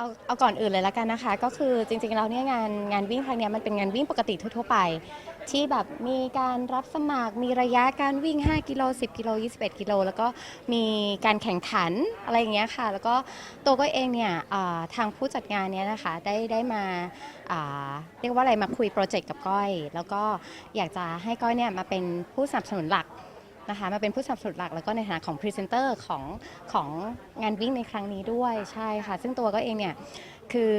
เอาเอาก่อนอื่นเลยแล้วกันนะคะ ก็คือจริงๆแล้วเนี่ยงานงานวิ่งครั้งเนี้ยมันเป็นงานวิ่งปกติทั่วๆไป ที่แบบมีการรับสมัครมีระยะการวิ่ง 5 กิโล 10 กิโล 21 กิโล แล้วก็มีการแข่งขันอะไรอย่างเงี้ยค่ะ แล้วก็ตัวก็เองเนี่ยอ่าทางผู้จัดงานเนี่ยนะคะได้ได้มาอ่าเรียกว่าอะไรมาคุยโปรเจกต์กับก้อย แล้วก็อยากจะให้ก้อยเนี่ยมาเป็นผู้สนับสนุนหลัก นะคะมาเป็นผู้สนับสนุนหลักแล้วก็ในฐานะของพรีเซนเตอร์ของของงานวิ่งในครั้งนี้ด้วยใช่ค่ะ ซึ่งตัวก็เองเนี่ยคือ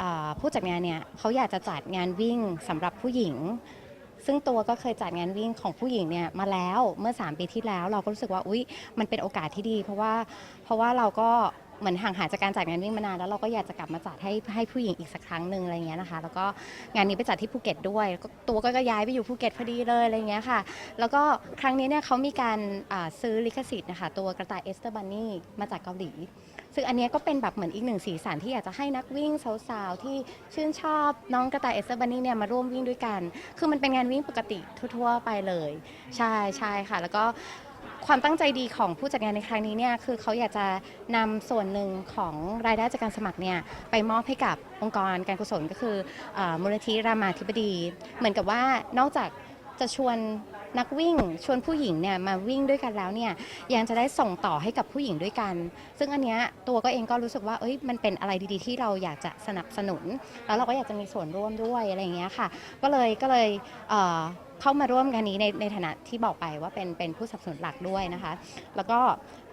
อผู้จัดงานเนี่ยเขาอยากจะจัดงานวิ่งสำหรับผู้หญิง ซึ่งตัวก็เคยจัดงานวิ่งของผู้หญิงเนี่ยมาแล้วเมื่อ 3 ปีที่แล้ว เราก็รู้สึกว่าอุ๊ยมันเป็นโอกาสที่ดี เพราะว่าเพราะว่าเราก็ เหมือนห่างหายจากการจัดงานวิ่งมานานแล้วเราก็อยากจะกลับมาจัดให้ให้ผู้หญิงอีกสักครั้งหนึ่งอะไรเงี้ยนะคะ แล้วก็งานนี้ไปจัดที่ภูเก็ตด้วยก็ตัวก็ย้ายไปอยู่ภูเก็ตพอดีเลยอะไรเงี้ยค่ะ แล้วก็ครั้งนี้เนี่ยเขามีการอ่าซื้อลิขสิทธิ์นะคะตัวกระต่ายเอสเตอร์บันนี่มาจากเกาหลี ซึ่งอันเนี้ยก็เป็นแบบเหมือนอีกหนึ่งสีสันที่อยากจะให้นักวิ่งสาวๆที่ชื่นชอบน้องกระต่ายเอสเตอร์บันนี่เนี่ยมาร่วมวิ่งด้วยกัน คือมันเป็นงานวิ่งปกติทั่วๆไปเลย ใช่ใช่ค่ะ แล้วก็ ความตั้งใจดีของผู้จัดงานในครั้งนี้เนี่ยคือเขาอยากจะนำส่วนหนึ่งของรายได้จากการสมัครเนี่ยไปมอบให้กับองค์กรการกุศลก็คืออมูลนิธิรามาธิบดี เหมือนกับว่านอกจากจะชวนนักวิ่ง ชวนผู้หญิงเนี่ยมาวิ่งด้วยกันแล้วเนี่ยยังจะได้ส่งต่อให้กับผู้หญิงด้วยกัน ซึ่งอันเนี้ยตัวก็เองก็รู้สึกว่าเอ้ยมันเป็นอะไรดีๆ ที่เราอยากจะสนับสนุน แล้วเราก็อยากจะมีส่วนร่วมด้วยอะไรอย่างเงี้ยค่ะ ก็เลยก็เลยเอ่อ เข้ามาร่วมงานนี้ในในฐานะที่บอกไปว่าเป็นเป็นผู้สนับสนุนหลักด้วยนะคะ แล้วก็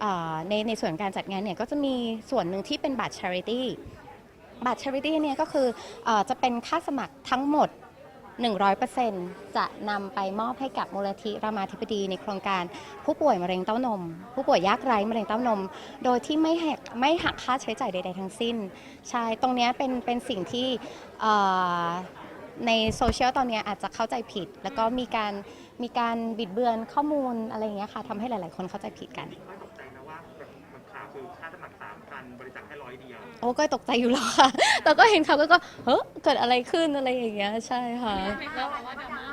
เอ่อในในส่วนการจัดงานเนี่ยก็จะมีส่วนหนึ่งที่เป็นบัตร charity บัตร charity เนี่ยก็คือเออจะเป็นค่าสมัครทั้งหมด 100%จะนำไปมอบให้กับมูลนิธิรามาธิบดีในโครงการผู้ป่วยมะเร็งเต้านม ผู้ป่วยยากไร้มะเร็งเต้านม โดยที่ไม่หักไม่หักค่าใช้จ่ายใด ๆ ทั้งสิ้น ใช่ ตรงเนี้ยเป็นเป็นสิ่งที่เอ่อ ในโซเชียลตอนเนี้ยอาจจะเข้าใจผิด แล้วก็มีการมีการบิดเบือนข้อมูลอะไรอย่างเงี้ยค่ะทำให้หลาย ๆ คนเข้าใจผิดกันไม่ตกใจนะว่าแบบมันข่าวคือค่าสมัครสามพันบริจาคแค่ร้อยเดียวโอ้ก็ตกใจอยู่แล้วค่ะแต่ก็เห็นเขาก็ก็เฮ้ยเกิดอะไรขึ้นอะไรอย่างเงี้ยใช่ค่ะแล้วบอกว่าดราม่า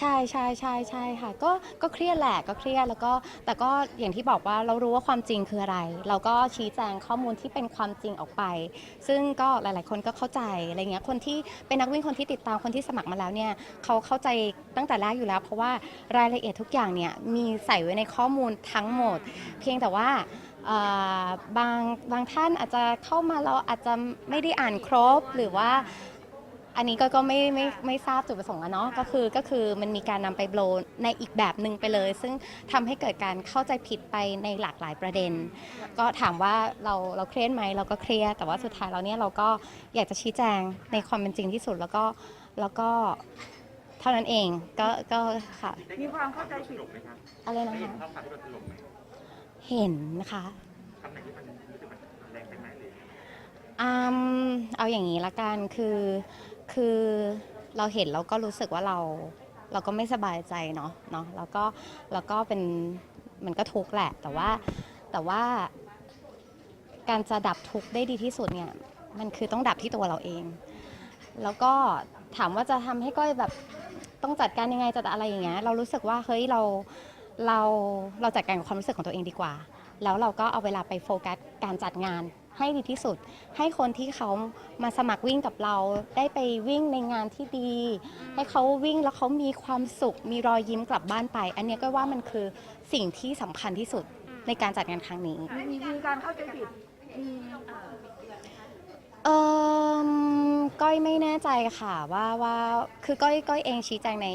ใช่ใช่ใช่ใช่ค่ะ ก็ก็เครียดแหละก็เครียดแล้วก็แต่ก็อย่างที่บอกว่าเรารู้ว่าความจริงคืออะไร เราก็ชี้แจงข้อมูลที่เป็นความจริงออกไป ซึ่งก็หลาย ๆ คนก็เข้าใจอะไรเงี้ยคนที่เป็นนักวิ่งคนที่ติดตามคนที่สมัครมาแล้วเนี่ยเขาเข้าใจตั้งแต่แรกอยู่แล้ว เพราะว่ารายละเอียดทุกอย่างเนี่ยมีใส่ไว้ในข้อมูลทั้งหมด เพียงแต่ว่าบางบางท่านอาจจะเข้ามาเราอาจจะไม่ได้อ่านครบหรือว่า อันนี้ก็ก็ไม่ไม่ไม่ทราบจุดประสงค์อะเนาะก็คือก็คือมันมีการนำไปโบลในอีกแบบหนึ่งไปเลย ซึ่งทำให้เกิดการเข้าใจผิดไปในหลากหลายประเด็น ก็ถามว่าเราเราเครียดไหมเราก็เครียดแต่ว่าสุดท้ายเราเนี่ยเราก็อยากจะชี้แจงในความเป็นจริงที่สุดแล้วก็แล้วก็เท่านั้นเองก็ก็ค่ะมีความเข้าใจผิด ไหมครับอะไรนะได้เห็นคะข้อความที่มันตลกไหมเห็นนะคะ คำไหนที่มันรู้สึกมันแรงไปไหมหรืออืมเอาอย่างนี้ละกันคือ คือเราเห็นเราก็รู้สึกว่าเราเราก็ไม่สบายใจเนาะเนาะแล้วก็แล้วก็เป็นมันก็ทุกข์แหละ แต่ว่าแต่ว่าการจะดับทุกข์ได้ดีที่สุดเนี่ยมันคือต้องดับที่ตัวเราเอง แล้วก็ถามว่าจะทำให้ก้อยแบบต้องจัดการยังไงจัดอะไรอย่างเงี้ยเรารู้สึกว่าเฮ้ยเราเราเราจัดการกับความรู้สึกของตัวเองดีกว่า แล้วเราก็เอาเวลาไปโฟกัสการจัดงานให้ดีที่สุด ให้คนที่เขามาสมัครวิ่งกับเรา ได้ไปวิ่งในงานที่ดี ให้เขาวิ่งแล้วเขามีความสุข มีรอยยิ้มกลับบ้านไป อันเนี้ยก็ว่ามันคือสิ่งที่สำคัญที่สุดในการจัดงานครั้งนี้ มีมีการเข้าใจผิดมีเออก้ อยไม่แน่ใจค่ะว่าว่าคือก้อยก้อยเองชี้แจงใน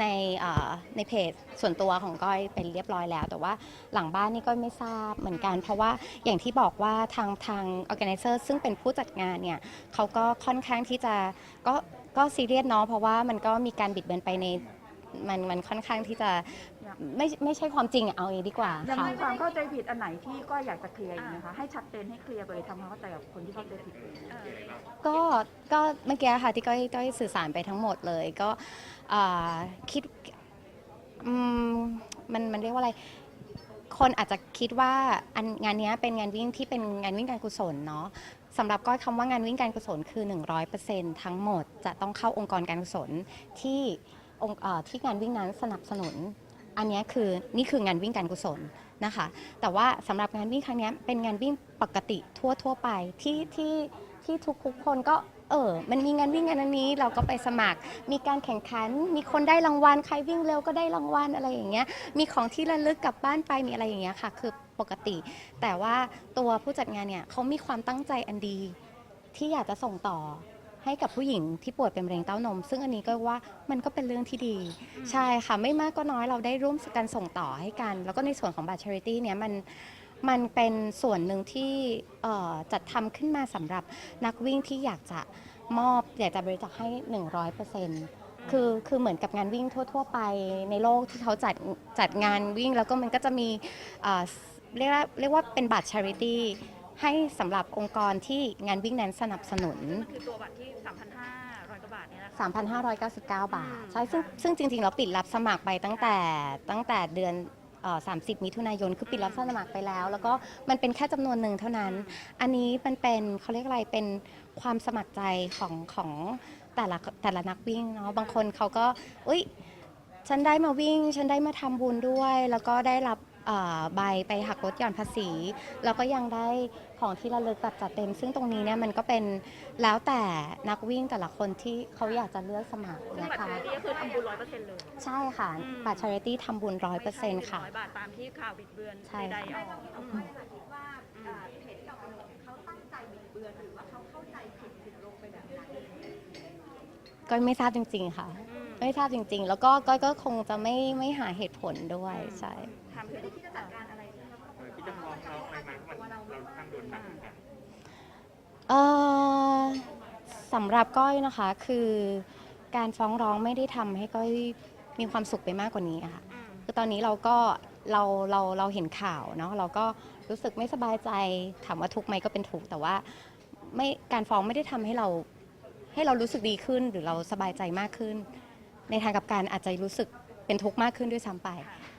ในเอ่อในเพจส่วนตัวของก้อยเป็นเรียบร้อยแล้ว แต่ว่าหลังบ้านนี่ก้อยไม่ทราบเหมือนกัน เพราะว่าอย่างที่บอกว่าทางทาง organizer ซึ่งเป็นผู้จัดงานเนี่ยเขาก็ค่อนข้างที่จะก็ก็ซีเรียสเนาะเพราะว่ามันก็มีการบิดเบือนไปใน มันมันค่อนข้างที่จะไม่ไม่ใช่ความจริงอะเอาอย่างนี้ดีกว่ายังค่ะมีความเข้าใจผิดอันไหนที่ก็อยากจะเคลียร์อีกนะคะ ให้ชัดเจนให้เคลียร์ไปเลยทำความเข้าใจกับคนที่เข้าใจผิด ก็ก็เมื่อกี้ค่ะที่ก้อยก้อยสื่อสารไปทั้งหมดเลยก็อ่าคิดอืมมันมันเรียกว่าอะไร คนอาจจะคิดว่าอันงานเนี้ยเป็นงานวิ่งที่เป็นงานวิ่งการกุศลเนาะสำหรับก้อยคำว่างานวิ่งการกุศลคือ 100%ทั้งหมดจะต้องเข้าองค์กรการกุศลที่ องค์ที่งานวิ่งนั้นสนับสนุน อันนี้คือนี่คืองานวิ่งการกุศลนะคะ แต่ว่าสำหรับงานวิ่งครั้งนี้เป็นงานวิ่งปกติทั่วทั่วไปที่ที่ที่ทุกๆคนก็เออ มันมีงานวิ่งงานนี้เราก็ไปสมัคร มีการแข่งขัน มีคนได้รางวัล ใครวิ่งเร็วก็ได้รางวัลอะไรอย่างเงี้ย มีของที่ระลึกกลับบ้านไปมีอะไรอย่างเงี้ยค่ะ คือปกติ แต่ว่าตัวผู้จัดงานเนี่ยเขามีความตั้งใจอันดีที่อยากจะส่งต่อ ให้กับผู้หญิงที่ป่วยเป็นมะเร็งเต้านม ซึ่งอันนี้ก็ว่ามันก็เป็นเรื่องที่ดี ใช่ค่ะ ไม่มากก็น้อยเราได้ร่วมกันส่งต่อให้กัน แล้วก็ในส่วนของบัตร charity เนี่ยมันมันเป็นส่วนหนึ่งที่เอ่อจัดทำขึ้นมาสำหรับนักวิ่งที่อยากจะมอบ อยากจะบริจาคให้ 100%คือคือเหมือนกับงานวิ่งทั่ว ๆ ไปในโลกที่เขาจัดจัดงานวิ่งแล้วก็มันก็จะมีเอ่อเรียกว่าเรียกว่าเป็นบัตร charity ให้สำหรับองค์กรที่งานวิ่งนั้นสนับสนุนคือตัวบัตรที่ 3,500กว่าบาทเนี่ยนะคะ 3,599 บาทอืมใช่ซึ่งซึ่งจริง ๆ เราปิดรับสมัครไปตั้งแต่ตั้งแต่เดือนเอ่อ30 มิถุนายน คือปิดรับสมัครไปแล้ว แล้วก็มันเป็นแค่จำนวนหนึ่งเท่านั้น อันนี้มันเป็นเขาเรียกอะไรเป็นความสมัครใจของของแต่ละแต่ละนักวิ่งเนาะบางคนเขาก็อุ้ยฉันได้มาวิ่ง ฉันได้มาทำบุญด้วย แล้วก็ได้รับ เอ่อใบไปหักลดหย่อนภาษี แล้วก็ยังได้ของที่ระลึกแบบจัดเต็ม ซึ่งตรงนี้เนี่ยมันก็เป็นแล้วแต่นักวิ่งแต่ละคนที่เขาอยากจะเลือกสมัครซึ่งนะบัตรคะ ชาริตี้ก็คือทำบุญร้อยเปอร์เซ็นต์เลย ใช่ค่ะอืม บัตร charity ทำบุญร้อยเปอร์เซ็นต์ค่ะร้อยบาทตามที่ข่าวบิดเบือนใช่ ใดๆออกอืม ก็ไม่ทราบจริง ๆ ค่ะ อืม ไม่ทราบจริง ๆ แล้วก็ก็ก็คงจะไม่ไม่หาเหตุผลด้วยใช่ทำเพื่อที่จะจัดการอะไรเออที่จะฟ้องเราอะไรมาเพราะมันเราข้างโดนหนักเหมือนกันเอ่อสำหรับก้อยนะคะคือการฟ้องร้องไม่ได้ทำให้ก้อยมีความสุขไปมากกว่านี้อะค่ะอืมคือตอนนี้เราก็เราเราเราเห็นข่าวเนาะเราก็รู้สึกไม่สบายใจถามว่าทุกข์ไหมก็เป็นทุกข์แต่ว่าไม่การฟ้องไม่ได้ทำให้เราให้เรารู้สึกดีขึ้นหรือเราสบายใจมากขึ้น ในทางกลับการอาจจะรู้สึกเป็นทุกข์มากขึ้นด้วยซ้ำไป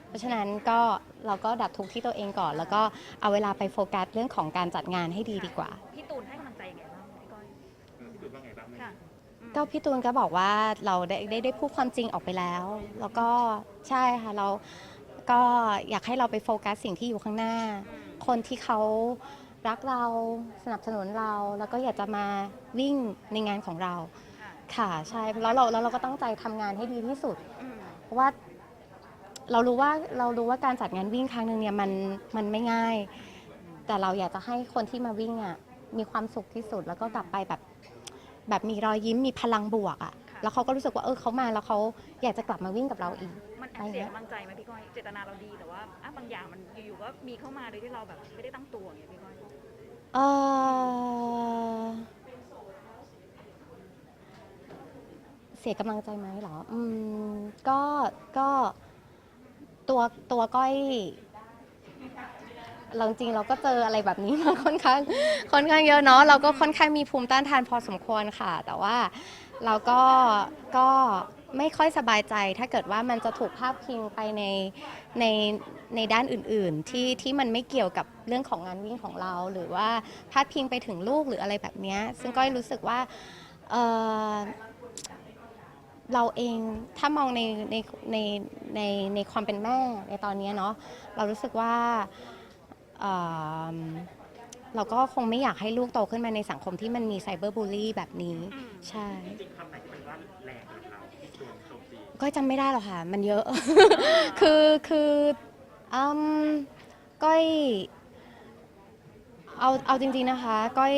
เพราะฉะนั้นก็เราก็ดับทุกข์ที่ตัวเองก่อน แล้วก็เอาเวลาไปโฟกัสเรื่องของการจัดงานให้ดีดีกว่า พี่ตูนให้กำลังใจยังไงบ้างพี่ก้อยเออพี่ตูนว่าไงบ้างค่ะอืมก็พี่ตูนก็บอกว่าเราได้ได้ได้พูดความจริงออกไปแล้ว แล้วก็ใช่ค่ะเราก็อยากให้เราไปโฟกัสสิ่งที่อยู่ข้างหน้าอืมคนที่เขารักเราสนับสนุนเรา แล้วก็อยากจะมาวิ่งในงานของเราค่ะ ค่ะใช่แล้วเราแล้วเราก็ตั้งใจทำงานให้ดีที่สุด อืมเพราะว่าเรารู้ว่าเรารู้ว่าการจัดงานวิ่งครั้งหนึ่งเนี่ยมันมันไม่ง่าย แต่เราอยากจะให้คนที่มาวิ่งอะมีความสุขที่สุดแล้วก็กลับไปแบบ แบบมีรอยยิ้มมีพลังบวกอะค่ะ แล้วเขาก็รู้สึกว่าเออเขามาแล้วเขาอยากจะกลับมาวิ่งกับเราอีก มันแอบเสียกำลังใจไหมพี่ก้อย เจตนาเราดีแต่ว่าอะบางอย่างมันอยู่ๆก็มีเข้ามาโดยที่เราแบบไม่ได้ตั้งตัวอย่างเงี้ยพี่ก้อย เออเสียกำลังใจไหมเหรอ อืม ก็ ก็ตัวตัวก้อยเราจริงเราก็เจออะไรแบบนี้มาค่อนข้าง ค่อนข้างเยอะเนาะ เราก็ค่อนข้างมีภูมิต้านทานพอสมควรค่ะ แต่ว่าเราก็ ก็ไม่ค่อยสบายใจ ถ้าเกิดว่ามันจะถูกพาดพิงไปใน ใน ในด้านอื่น ๆ ที่ ที่มันไม่เกี่ยวกับเรื่องของงานวิ่งของเรา หรือว่าพาดพิงไปถึงลูกหรืออะไรแบบนี้ ซึ่งก้อยรู้สึกว่า เออ เราเองถ้ามองในในในในในความเป็นแม่ในตอนเนี้ยเนาะเรารู้สึกว่าเอ่อเราก็คงไม่อยากให้ลูกโตขึ้นมาในสังคมที่มันมีไซเบอร์บูลลี่แบบนี้อืมใช่ จริงๆคำไหนที่มันว่าแรงกับเราที่โดนโจมตีก็จำไม่ได้หรอกค่ะ มันเยอะ คือคืออืมก้อยเอาเอาจริงๆนะคะ ก้อย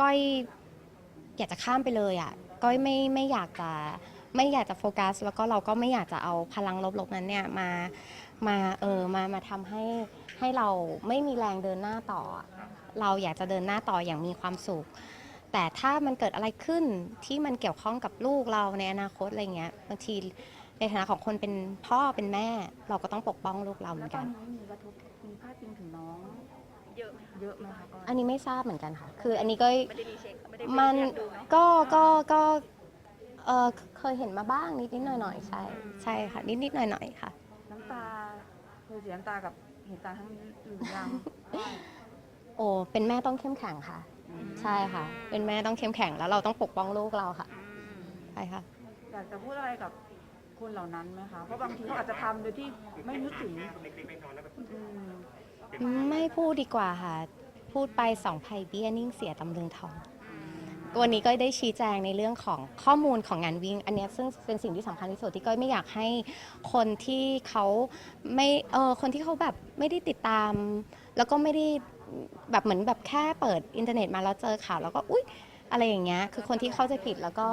ก้อยอยากจะข้ามไปเลยอะ ก้อยไม่ไม่อยากจะ ไม่อยากจะโฟกัส แล้วก็เราก็ไม่อยากจะเอาพลังลบๆนั้นเนี่ยมามาเออมามาทำให้ให้เราไม่มีแรงเดินหน้าต่ออะเราอยากจะเดินหน้าต่ออย่างมีความสุข แต่ถ้ามันเกิดอะไรขึ้นที่มันเกี่ยวข้องกับลูกเราในอนาคตอะไรเงี้ยบางทีในฐานะของคนเป็นพ่อเป็นแม่ เราก็ต้องปกป้องลูกเราเหมืแล้อวนตกัอน นนี้มีกระทบมีพาดพิงถึงน้อง เยอะไหมคะเยอะไหมคะก้อยอันนี้ไม่ทราบเหมือนกันค่ะ คืออันนี้ก็ ไม่ได้รีเช็ค ไม่ได้มันไปดูเนาะก็ก็ก็เออเคยเห็นมาบ้างนิดนิดๆหน่อยหน่อยๆใช่ ใช่ค่ะ นิดนิดๆหน่อยหน่อยๆค่ะ น้ำตาเคยเสียน้ำตากับเหตุการณ์ทั้งนี้หรือยังก้อยโอ้เป็นแม่ต้องเข้มแข็งค่ะ ใช่ค่ะ เป็นแม่ต้องเข้มแข็งแล้วเราต้องปกป้องลูกเราค่ะอืมใช่ค่ะ อยากจะพูดอะไรกับคนเหล่านั้นไหมคะ เพราะบางทีเขาอาจจะทำโดยที่ไม่นึกถึงเล็กๆน้อยๆแล้วแบบอืมเป็นไม่พูดดีกว่าค่ะ พูดไปสองภัยเบี้ยนิ่งเสียตำลึงทอง วันนี้ก็ได้ชี้แจงในเรื่องของข้อมูลของงานวิ่ง อันนี้ซึ่งเป็นสิ่งที่สำคัญที่สุดที่ก้อยไม่อยากให้คนที่เขาไม่เออคนที่เขาแบบไม่ได้ติดตาม แล้วก็ไม่ได้แบบเหมือนแบบแค่เปิดอินเทอร์เน็ตมาแล้วเจอข่าวแล้วก็อุ๊ยอะไรอย่างเงี้ยคือคนที่เข้าใจผิดแล้วก็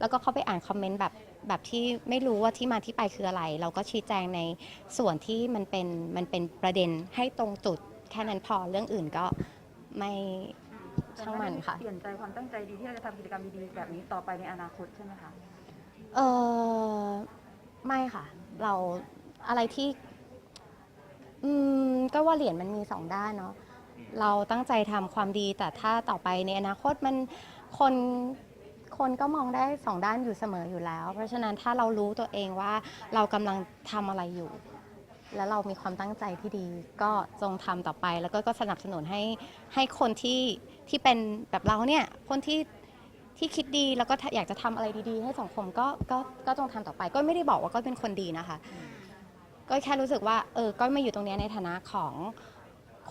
แล้วก็เข้าไปอ่านคอมเมนต์แบบแบบที่ไม่รู้ว่าที่มาที่ไปคืออะไร เราก็ชี้แจงในส่วนที่มันเป็นมันเป็นประเด็นให้ตรงจุดแค่นั้นพอเรื่องอื่นก็ไม่ ช่างมันค่ะ เปลี่ยนใจความตั้งใจดีที่เราจะทำกิจกรรมดีๆแบบนี้ต่อไปในอนาคตใช่ไหมคะ เออไม่ค่ะ เราอะไรที่ อืม ก็ว่าเหรียญมันมีสองด้านเนาะเราตั้งใจทำความดีแต่ถ้าต่อไปในอนาคตมันคนคนก็มองได้สองด้านอยู่เสมออยู่แล้ว เพราะฉะนั้นถ้าเรารู้ตัวเองว่าเรากำลังทำอะไรอยู่ แล้วเรามีความตั้งใจที่ดี ก็จงทำต่อไปแล้วก็ก็สนับสนุนให้ให้คนที่ ที่เป็นแบบเราเนี่ยคนที่ที่คิดดีแล้วก็อยากจะทำอะไรดีๆ ให้สังคมก็ก็ก็ต้องทำต่อไป ก็ไม่ได้บอกว่าก็เป็นคนดีนะคะ ก็แค่รู้สึกว่าเออก็มาอยู่ตรงเนี้ยในฐานะของ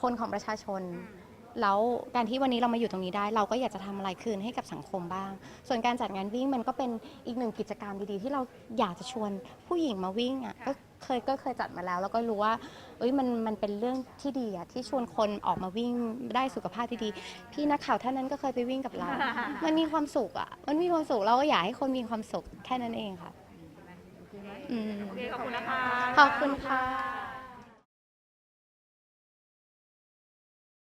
คนของประชาชน แล้วการที่วันนี้เรามาอยู่ตรงนี้ได้ เราก็อยากจะทำอะไรคืนให้กับสังคมบ้าง ส่วนการจัดงานวิ่งมันก็เป็นอีกหนึ่งกิจกรรมดีๆ ที่เราอยากจะชวนผู้หญิงมาวิ่งอะก็ เคยก็เคยจัดมาแล้ว แล้วก็รู้ว่าเอ้ยมันมันเป็นเรื่องที่ดีอะที่ชวนคนออกมาวิ่งได้สุขภาพที่ดีพี่นักข่าวท่านนั้นก็เคยไปวิ่งกับเรา มันมีความสุขอะมันมีความสุขเราก็อยากให้คนมีความสุขแค่นั้นเองค่ะอืมโอเคขอบคุณนะคะขอบคุณค่ะ